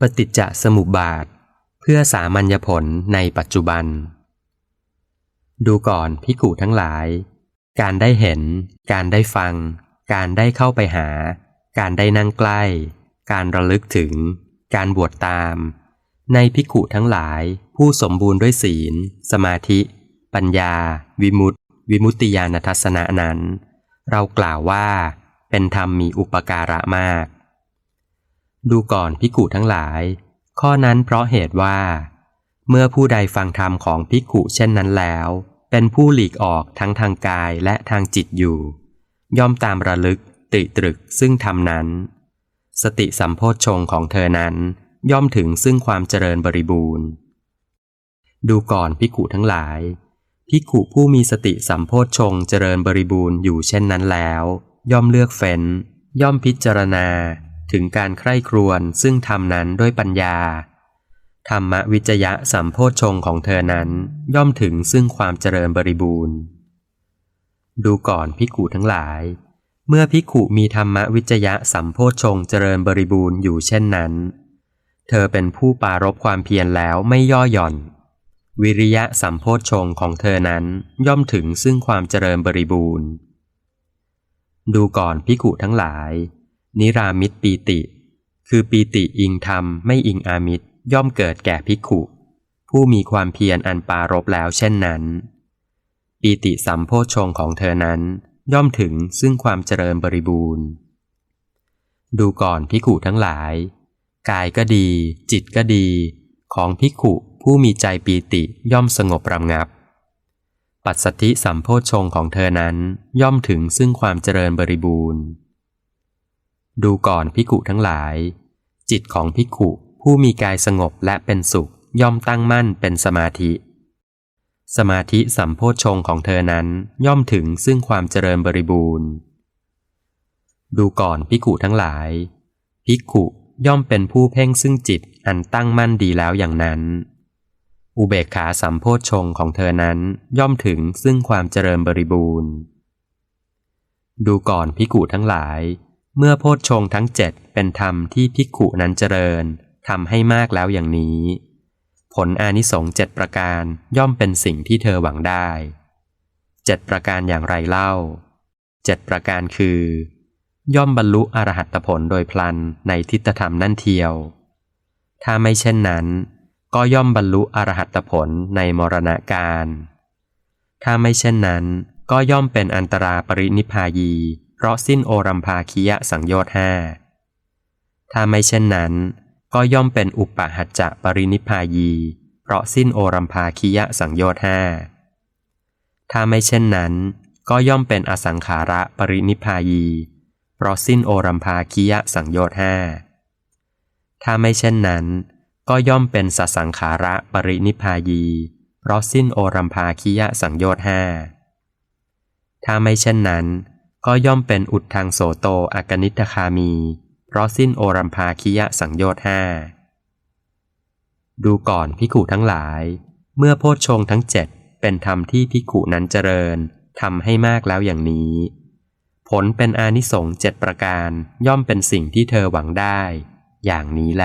ปฏิจจสมุปบาท เพื่อสามัญญผลในปัจจุบัน ดูก่อนพิกูทั้งหลาย การได้เห็น การได้ฟัง การได้เข้าไปหา การได้นั่งใกล้ การระลึกถึง การบวชตาม ในพิกุทั้งหลาย ผู้สมบูรณ์ด้วยศีล สมาธิ ปัญญา วิมุตติวิมุตติญาณทัศนะนั้น เรากล่าวว่า เป็นธรรมมีอุปการะมาก ดูก่อนพิกุทั้งหลาย ข้อนั้นเพราะเหตุว่า เมื่อผู้ใดฟังธรรมของพิกุเช่นนั้นแล้ว เป็นผู้หลีกออกทั้งทางกายและทางจิตอยู่ ย่อมตามระลึกติตรึกซึ่งธรรมนั้น สติสัมโพชฌงของเธอนั้น ย่อมถึงซึ่งความเจริญบริบูรณ์ ดูก่อนพิกุทั้งหลายภิกุผู้มีสติสัมโพชฌงเจริญบริบูรณ์อยู่เช่นนั้นแล้ว ย่อมเลือกเฟ้น ย่อมพิจารณา ถึงการใคร่ครวญซึ่งทำนั้นด้วยปัญญา ธรรมวิจยะสัมโพชงของเธอนั้นย่อมถึงซึ่งความเจริญบริบูรณ์ ดูก่อนภิกขุทั้งหลาย เมื่อภิกุมีธรรมวิจยะสัมโพชงเจริญบริบูรณ์อยู่เช่นนั้น เธอเป็นผู้ปารบความเพียรแล้วไม่ย่อหย่อน วิริยะสัมโพชงของเธอนั้นย่อมถึงซึ่งความเจริญบริบูรณ์ดูก่อนพิกุทั้งหลาย นิรามิตปีติ คือปีติอิงธรรมไม่อิงอามิตรย่อมเกิดแก่พิกุผู้มีความเพียรอันปารบแล้วเช่นนั้น ปีติสัมโพชฌงของเธอนั้นย่อมถึงซึ่งความเจริญบริบูรณ์ดูก่อนพิกุทั้งหลายกายก็ดีจิตก็ดีของพิกุผู้มีใจปีติย่อมสงบรำงับปัสสติสัมโพชงของเธอนั้น ย่อมถึงซึ่งความเจริญบริบูรณ์ ดูก่อนพิกุทั้งหลาย จิตของพิกุผู้มีกายสงบและเป็นสุขย่อมตั้งมั่นเป็นสมาธิ สมาธิสัมโพชงของเธอนั้นย่อมถึงซึ่งความเจริญบริบูรณ์ ดูก่อนพิกุทั้งหลายพิกุย่อมเป็นผู้เพ่งซึ่งจิตอันตั้งมั่นดีแล้วอย่างนั้น อุเบกขาสัมโพชงของเธอนั้นย่อมถึงซึ่งความเจริญบริบูรณ์ ดูก่อนพิกุทั้งหลาย เมื่อโพชฌงทั้งเจ็ดเป็นธรรมที่พิกุนั้นเจริญทำให้มากแล้วอย่างนี้ ผลอานิสงส์เจ็ดประการย่อมเป็นสิ่งที่เธอหวังได้เจ็ดประการอย่างไรเล่าเจ็ดประการคือ ย่อมบรรลุอรหัตผลโดยพลันในทิฏฐธรรมนั่นเทียว ถ้าไม่เช่นนั้น ก็ย่อมบรรลุอรหัตผลในมรณะการ ถ้าไม่เช่นนั้น ก็ย่อมเป็นอันตราปรินิพายี เพราะสิ้นโอรัมภาคียะสังโยชน์ห้าถ้าไม่เช่นนั้น ก็ย่อมเป็นอุปหัจจะปรินิพายี เพราะสิ้นโอรัมภาคียะสังโยชน์ห้าถ้าไม่เช่นนั้น ก็ย่อมเป็นอสังขาระปรินิพายี เพราะสิ้นโอรัมภาคียะสังโยชน์ห้าถ้าไม่เช่นนั้น ก็ย่อมเป็นสสังขาระปรินิพายี เพราะสิ้นโอรัมภาคิยะสังโยชน์ห้าถ้าไม่เช่นนั้น ก็ย่อมเป็นอุดทางโสโตอากนิทคามี เพราะสิ้นโอรัมภาคิยะสังโยชน์ห้าดูก่อนพิขุทั้งหลาย เมื่อโพชฌงทั้งเจ็ดเป็นธรรมที่พิขุนั้นเจริญทำให้มากแล้วอย่างนี้ ผลเป็นอานิสงส์เจ็ดประการย่อมเป็นสิ่งที่เธอหวังได้ อย่างนี้แล